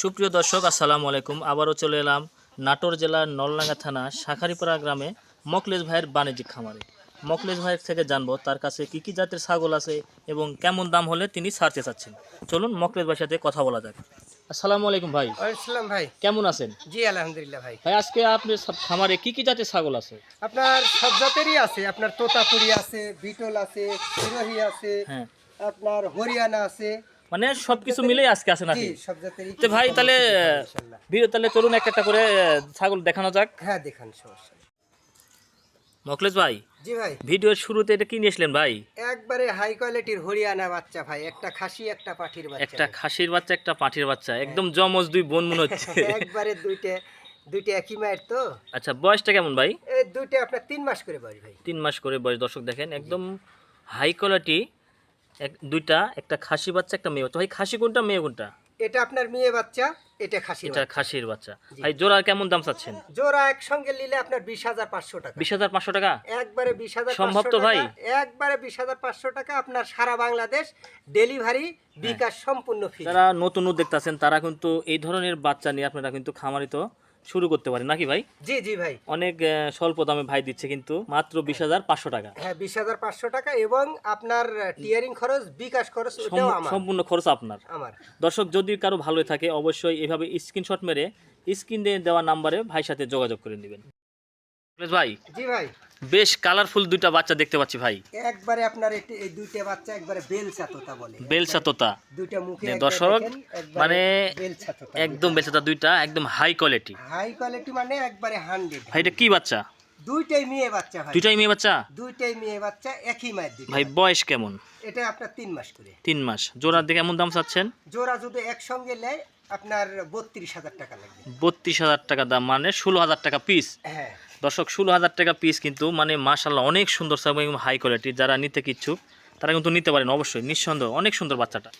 সুপ্রিয় দর্শক আসসালামু আলাইকুম। আবারও চলে এলাম নাটোর জেলার নলডাঙ্গা থানা শাখারিপাড়া গ্রামে মকলেশ ভাইয়ের বাণিজ্যিক খামারে। মকলেশ ভাইয়ের থেকে জানব তার কাছে কি কি জাতের ছাগল আছে এবং কেমন দাম হলে তিনি ছাড়তে চাচ্ছেন। চলুন মকলেশ ভাইয়ের সাথে কথা বলা যাক। আসসালামু আলাইকুম ভাই। আসসালাম ভাই। কেমন আছেন? জি আলহামদুলিল্লাহ ভাই। ভাই আজকে আপনার সব- খামারে কি কি জাতের ছাগল আছে? আপনার সব জাতেরই আছে। আপনার তোতাপুরি আছে বিটল আছে সিরোহি আছে হ্যাঁ। আপনার হরিয়ানা আছে মানে সবকিছু মিলেই আজকে জি নাকি তো ভাই তাহলে। ভিডিও তাহলে চলুন একটা একটা করে ছাগল দেখানো যাক। হ্যাঁ দেখান সমস্যা মকলেশ ভাই জি ভাই। ভিডিওর শুরুতে এটা কি নিয়েছিলেন ভাই? একবারে হাই কোয়ালিটির হরিয়ানা বাচ্চা ভাই একটা খাসি একটা পাঠির বাচ্চা একটা খাসির বাচ্চা একটা পাঠির বাচ্চা একদম জমজ দুই বোন মনে হচ্ছে। একবারে দুইটা দুইটা একই মায়ের তো। আচ্ছা বয়সটা কেমন ভাই? এই দুইটা আপনার তিন মাস করে বয়স ভাই। তিন মাস করে বয়স দর্শক দেখেন একদম হাই কোয়ালিটি এক দুইটা একটা খাসি বাচ্চা একটা মেয়ে বাচ্চা। ভাই খাসি কোনটা মেয়ে কোনটা? এটা আপনার মেয়ে বাচ্চা এটা খাসি এটা খাসির বাচ্চা। ভাই জোড়া কেমন দাম চাচ্ছেন? জোড়া একসঙ্গে নিলে আপনার বিশ হাজার পাঁচশো টাকা। বিশ হাজার পাঁচশো টাকা? একবারে বিশ হাজার সম্ভব তো ভাই? একবারে বিশ হাজার পাঁচশো টাকা আপনার সারা বাংলাদেশ ডেলিভারি বিকাশ সম্পূর্ণ ফি যারা নতুন উদ্যোক্তা আছেন তারা কিন্তু এই ধরনের বাচ্চা নিয়ে আপনারা কিন্তু খামারিত শুরু করতে পারে। নাকি ভাই? জি জি ভাই। অনেক স্বল্প দামে ভাই দিচ্ছে কিন্তু মাত্র বিশ হাজার পাঁচশো টাকা। হ্যাঁ বিশ হাজার পাঁচশো টাকা এবং আপনার টিয়ারিং খরচ বিকাশ খরচ সম্পূর্ণ খরচ আপনার। আমার। দর্শক যদি কারও ভালো থাকে অবশ্যই এভাবে স্ক্রিনশট মেরে স্ক্রিন দিয়ে দেওয়া নাম্বারে ভাইয়ের সাথে যোগাযোগ করে নেবেন। ভাই। জি ভাই। বেশ কালারফুল দুইটা বাচ্চা দেখতে পাচ্ছি ভাই। একবারে আপনার এই দুইটা বাচ্চা একবারে বেলচা তোতা বলে। বেলসা তোতা দুইটা মুখে দর্শক, মানে একদম বেলসা তোতা দুইটা একদম হাই কোয়ালিটি হাই কোয়ালিটি মানে একবারে হান্ড্রেড ভাই এটা কি বাচ্চা? দুইটাই মেয়ে বাচ্চা ভাই। দুইটাই মেয়ে বাচ্চা? দুইটাই মেয়ে বাচ্চা একই মায়ের দিকে ভাই বয়স কেমন? এটা আপনার তিন মাস করে। তিন মাস। জোড়ার দিকে এমন দাম চাচ্ছেন? জোড়া যদি একসঙ্গে নেয় আপনার বত্রিশ হাজার টাকা লাগবে। বত্রিশ হাজার টাকা দাম মানে ষোলো হাজার টাকা পিস হ্যাঁ। দর্শক ষোলো হাজার টাকা পিস কিন্তু মানে মাশাল্লাহ অনেক সুন্দর এবং হাই কোয়ালিটি যারা নিতে ইচ্ছুক তারা কিন্তু নিতে পারেন অবশ্যই নিঃসন্দেহ অনেক সুন্দর বাচ্চাটা।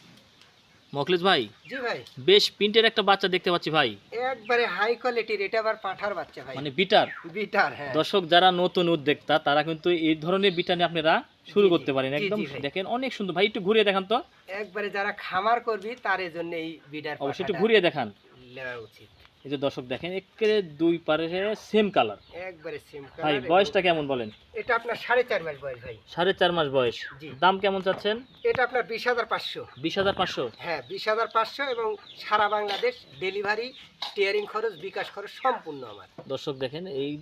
মখলিস ভাই? জি ভাই। বেশ প্রিন্টের একটা বাচ্চা দেখতে পাচ্ছি ভাই। একবারে হাই কোয়ালিটির এটা আবার পাঠার বাচ্চা ভাই। মানে বিটার বিটার হ্যাঁ। দর্শক যারা নতুন উদ্যোক্তা তারা কিন্তু এই ধরনের বিটা নিয়ে আপনারা শুরু করতে পারেন। একদম দেখেন অনেক সুন্দর। ভাই একটু ঘুরিয়ে দেখান তো। একবারে যারা খামার করবি তার জন্য এই বিটার অবশ্যই একটু ঘুরিয়ে দেখান। নেওয়া উচিত। এই যে দর্শক দেখেন একেবারে দুই পারে সেম কালার একবারে সেম ভাই বয়সটা কেমন বলেন? এটা আপনার সাড়ে চার মাস বয়স ভাই। সাড়ে চার মাস বয়স। দাম কেমন চাচ্ছেন? এটা আপনার বিশ হাজার পাঁচশো। বিশ হাজার পাঁচশো? হ্যাঁ বিশ হাজার পাঁচশো এবং সারা বাংলাদেশ ডেলিভারি স্টিয়ারিং খরচ বিকাশ খরচ সম্পূর্ণ আমার। দর্শক দেখেন এই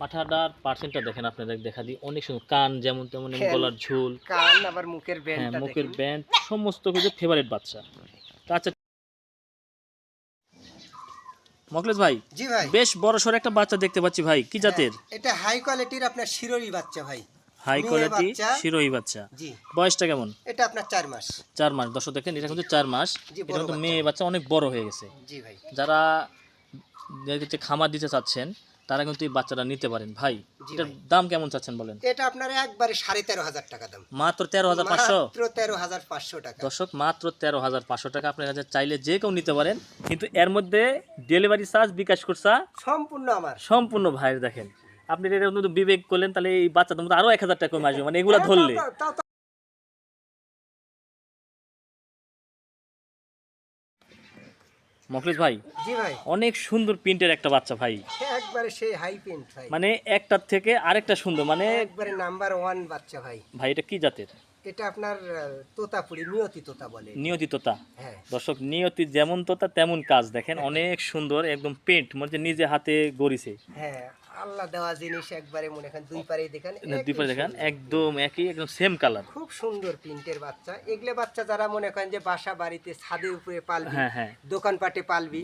পাঠাটার পার্সেন্টটা দেখেন আপনাদের দেখা দিই। অনেক সুন্দর কান যেমন তেমন গলার ঝুল। কান আবার মুখের হ্যাঁ ব্যান্ডটা মুখের ব্যান্ড সমস্ত কিছু ফেভারিট বাচ্চা। আচ্ছা মকলেশ ভাই জি ভাই। বেশ বড় সর একটা বাচ্চা দেখতে পাচ্ছি ভাই কি জাতের? হ্যাঁ, এটা হাই কোয়ালিটির আপনার শিরোই বাচ্চা ভাই। হাই কোয়ালিটি শিরোই বাচ্চা। জি। বয়সটা কেমন? এটা আপনার 4 মাস। 4 মাস। দর্শক দেখেন এটা কিন্তু 4 মাস। এটা তো কিন্তু মেয়ে বাচ্চা অনেক বড় হয়ে গেছে। জি ভাই। যারা খামার দিতে চাচ্ছেন তারা কিন্তু এই বাচ্চাটা নিতে পারেন। ভাই এটার দাম কেমন চাচ্ছেন বলেন? এটা আপনার একবারে সাড়ে তেরো হাজার টাকা দাম। মাত্র তেরো হাজার পাঁচশো? মাত্র তেরো হাজার পাঁচশো টাকা। দর্শক মাত্র তেরো হাজার পাঁচশো টাকা আপনার কাছে চাইলে যে কেউ নিতে পারেন। কিন্তু এর মধ্যে ডেলিভারি চার্জ বিকাশ খরচা সম্পূর্ণ আমার। সম্পূর্ণ ভাইয়ের দেখেন। আপনি এটা কিন্তু বিবেক করলেন তাহলে এই বাচ্চাদের মধ্যে আরও এক হাজার টাকা কমে আসবে। মানে এগুলা হ্যাঁ, ধরলে। মখলিস ভাই জি ভাই। অনেক সুন্দর প্রিন্টের একটা বাচ্চা ভাই। একবারে সেই হাই পেন্ট ভাই। মানে একটার থেকে আরেকটা সুন্দর মানে একবারে নাম্বার ওয়ান বাচ্চা ভাই। ভাই এটা কি জাতের? এটা আপনার তোতাপুরি নিয়তি তোতা বলে। নিয়তি তোতা। হ্যাঁ। দর্শক নিয়তি যেমন তোতা তেমন কাজ। দেখেন অনেক সুন্দর একদম পেন্ট মানে নিজে হাতে গড়িছে। হ্যাঁ আল্লাহ দেওয়া জিনিস একবারে মনে করেন দুই পারে দেখেন দুই পারে দেখেন একদম একই একদম সেম কালার খুব সুন্দর প্রিন্টের বাচ্চা। এগুলো বাচ্চা যারা মনে করেন যে বাসা বাড়িতে ছাদের উপরে পালবি হ্যাঁ হ্যাঁ। দোকানপাটে পালবি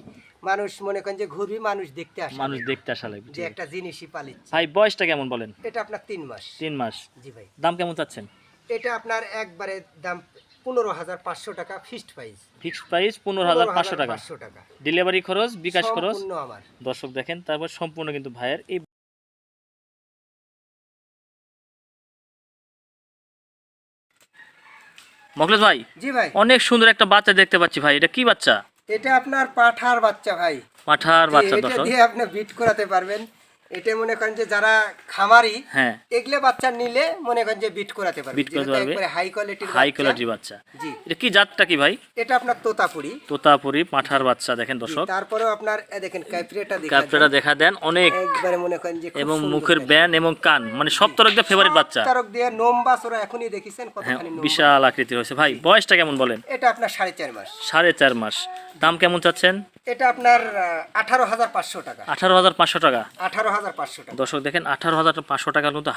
মানুষ মনে করেন যে ঘুরবি মানুষ দেখতে আসে। মানুষ দেখতে আসা লাগবে যে একটা জিনিসই পালিচ্ছে। ভাই বয়সটা কেমন বলেন? এটা আপনার তিন মাস। তিন মাস। জি ভাই। দাম কেমন চাচ্ছেন? এটা আপনার একবারে দাম পনেরো হাজার পাঁচশো টাকা ফিক্সড প্রাইস ফিক্সড প্রাইস পনেরো হাজার পাঁচশো টাকা। পাঁচশো টাকা। ডেলিভারি খরচ বিকাশ খরচ। আমার। দর্শক দেখেন তারপর সম্পূর্ণ কিন্তু ভাইয়ের এই ভাই জি ভাই। অনেক সুন্দর একটা বাচ্চা দেখতে পাচ্ছি ভাই এটা কি বাচ্চা? এটা আপনার পাঠার বাচ্চা ভাই। পাঠার বাচ্চা দর্শক। দিয়ে আপনি বিট করাতে পারবেন। এটা মনে করেন যে যারা খামারি হ্যাঁ। এগুলো বাচ্চা নিলে মনে করেন যে বিট করাতে পারবে। বিট করাতে পারবে। হাই কোয়ালিটির হাই কোয়ালিটির বাচ্চা। জি। এটা কি জাতটা কি ভাই? এটা আপনার তোতাপুরি। তোতাপুরি পাঁঠার বাচ্চা দেখেন দর্শক। তারপরেও আপনার এ দেখেন ক্যাপ্রিটা দেখা দেন অনেক একবারে মনে করেন যে এবং মুখের ব্যান এবং কান মানে সব তরক দিয়ে ফেভারিট বাচ্চা। তারক দিয়ে নোমবাস ওরা এখনই দেখেছেন হ্যাঁ কতখানি বিশাল আকৃতি হয়েছে। ভাই বয়সটা কেমন বলেন? এটা আপনার সাড়ে চার মাস। সাড়ে চার মাস। দাম কেমন চাচ্ছেন? এটা আপনার আঠারো হাজার পাঁচশো টাকা। আঠারো হাজার পাঁচশো টাকা। আঠারো হাজার দর্শক দেখেন আঠারো হাজার পাঁচশো টাকার মতো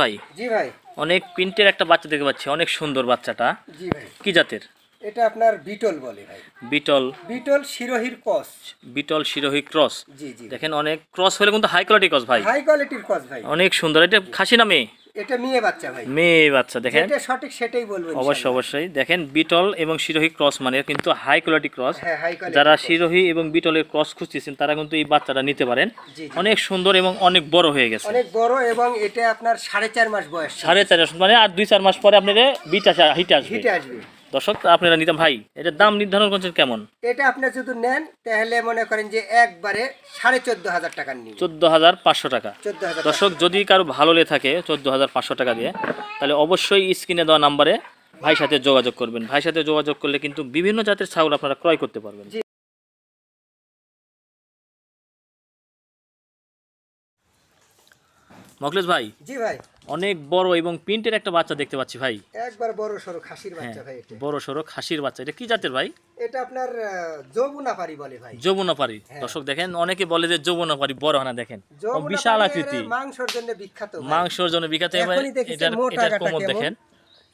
ভাই জি ভাই। অনেক প্রিন্টের একটা বাচ্চা দেখতে পাচ্ছি অনেক সুন্দর বাচ্চাটা। জি ভাই। কি জাতের? এটা আপনার বিটল বলে ভাই। বিটল। বিটল শিরোহির কস বিটল শিরোহী ক্রস। জি জি। দেখেন অনেক ক্রস হলে কিন্তু হাই কোয়ালিটি ক্রস ভাই। হাই কোয়ালিটির কস ভাই। অনেক সুন্দর এটা খাসি না মেয়ে? এটা মেয়ে বাচ্চা ভাই। মেয়ে বাচ্চা দেখেন। যেটা সঠিক সেটাই বলব অবশ্যই অবশ্যই। দেখেন বিটল এবং শিরোহী ক্রস মানে কিন্তু হাই কোয়ালিটি ক্রস যারা শিরোহী এবং বিটলের ক্রস খুঁজতেছেন তারা কিন্তু এই বাচ্চাটা নিতে পারেন। অনেক সুন্দর এবং অনেক বড় হয়ে গেছে। অনেক বড় এবং এটা আপনার সাড়ে চার মাস বয়স। সাড়ে চার মাস মানে আর দুই চার মাস পরে আপনার বিট আসে হিট আসবে। হিটে আসবে। দর্শক আপনারা নিতাম ভাই এটার দাম নির্ধারণ করছেন কেমন? এটা আপনি যদি নেন তাহলে মনে করেন যে একবারে সাড়ে চোদ্দ হাজার টাকা নিন চোদ্দ হাজার পাঁচশো টাকা। দর্শক যদি কারও ভালো লে থাকে চোদ্দ হাজার পাঁচশো টাকা দিয়ে তাহলে অবশ্যই স্ক্রিনে দেওয়া নাম্বারে ভাই সাথে যোগাযোগ করবেন। ভাই সাথে যোগাযোগ করলে কিন্তু বিভিন্ন জাতের ছাগল আপনারা ক্রয় করতে পারবেন। মকলেশ ভাই জি ভাই। অনেক বড় এবং প্রিন্টের একটা বাচ্চা দেখতে পাচ্ছি ভাই। একবার বড় সরো খাসির হ্যাঁ বাচ্চা ভাই এটা। বড় সরো খাসির বাচ্চা। এটা কি জাতের ভাই? এটা আপনার যৌবনাপারি বলে ভাই। যৌবনাপারি দর্শক দেখেন অনেকে বলে যে যৌবনাপারি বড় হানা দেখেন। ও বিশাল আকৃতি। মাংসর জন্য বিখ্যাত। মাংসর জন্য বিখ্যাত এটা এটা কোমর দেখেন।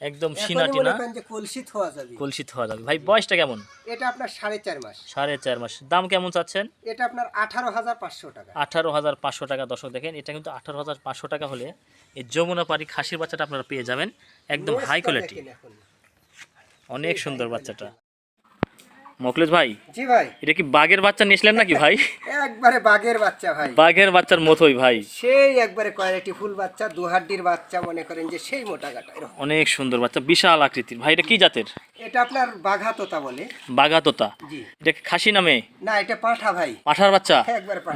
একদম সিনাটি না? কলসি থোয়া যাবে। কলসিত হওয়া যাবে। ভাই বয়সটা কেমন? এটা আপনার সাড়ে চার মাস। সাড়ে চার মাস। দাম কেমন চাচ্ছেন? এটা আপনার আঠারো হাজার পাঁচশো টাকা। আঠারো হাজার পাঁচশো টাকা দর্শক দেখেন এটা কিন্তু আঠারো হাজার পাঁচশো টাকা হলে এই যমুনা পারি খাসির বাচ্চাটা আপনারা পেয়ে যাবেন। একদম হাই কোয়ালিটি অনেক সুন্দর বাচ্চাটা। মকলেশ ভাই? জি ভাই। এটা কি বাঘের বাচ্চা নিয়েছিলেন নাকি ভাই? একবারে বাঘের বাচ্চা ভাই। বাঘের বাচ্চার মতোই ভাই। সেই একবারে কোয়ালিটি ফুল বাচ্চা দু হাড্ডির বাচ্চা মনে করেন যে সেই মোটা কাটা। অনেক সুন্দর বাচ্চা বিশাল আকৃতির। ভাই এটা কি জাতের? এটা আপনার বাঘা তোতা বলে। বাঘা তোতা জি। এটা খাসি নামে? না এটা পাঠা ভাই। পাঠার বাচ্চা?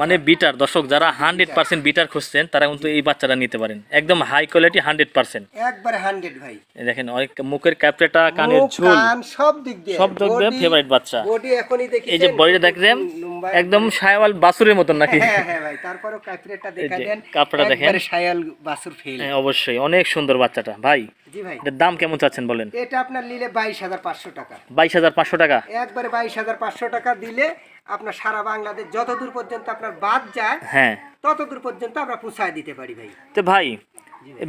মানে বিটার। দর্শক যারা হান্ড্রেড পার্সেন্ট বিটার খুঁজছেন তারা কিন্তু এই বাচ্চাটা নিতে পারেন। একদম হাই কোয়ালিটি হান্ড্রেড পার্সেন্ট। একবারে হান্ড্রেড ভাই। দেখেন অনেক মুখের ক্যাপড়েটা কানের ঝুল। সব দিক দিয়ে। সব দিক দিয়ে favorite বাচ্চা। বডি এখনই দেখি এই যে বডিটা দেখলেন একদম সায়াল বাসুরের মতন নাকি? হ্যাঁ হ্যাঁ ভাই তারপরেও কাপড়েটা দেখা দেন কাপড়টা দেখেন। একবারে সায়াল বাসুর ফেল হ্যাঁ, অবশ্যই অনেক সুন্দর বাচ্চাটা ভাই। জি ভাই। এটার দাম কেমন চাচ্ছেন বলেন? এটা আপনার নিলে বাইশ হাজার পাঁচশো টাকা। বাইশ হাজার পাঁচশো টাকা? একবারে বাইশ হাজার পাঁচশো টাকা দিলে আপনার সারা বাংলাদেশ যতদূর পর্যন্ত আপনার বাদ যায় হ্যাঁ। ততদূর পর্যন্ত আমরা পুষায় দিতে পারি ভাই। তো ভাই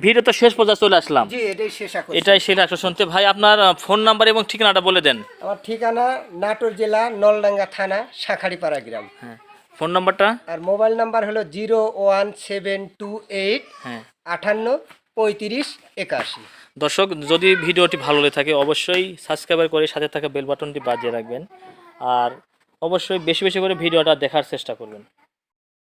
ভিডিও তো শেষ পর্যন্ত চলে আসলাম। জি এটাই শেষ এটাই একশো শুনতে ভাই আপনার ফোন নাম্বার এবং ঠিকানাটা বলে দেন। আমার ঠিকানা নাটোর জেলা নলডাঙ্গা থানা শাখারিপাড়া গ্রাম। হ্যাঁ ফোন নাম্বারটা? আর মোবাইল নাম্বার হলো zero one seven two eight হ্যাঁ। আটান্ন পঁয়ত্রিশ একাশি। দর্শক যদি ভিডিওটি ভালো লেগে থাকে অবশ্যই সাবস্ক্রাইবার করে সাথে থাকা বেল বাটনটি বাজিয়ে রাখবেন। আর অবশ্যই বেশি বেশি করে ভিডিওটা দেখার চেষ্টা করবেন।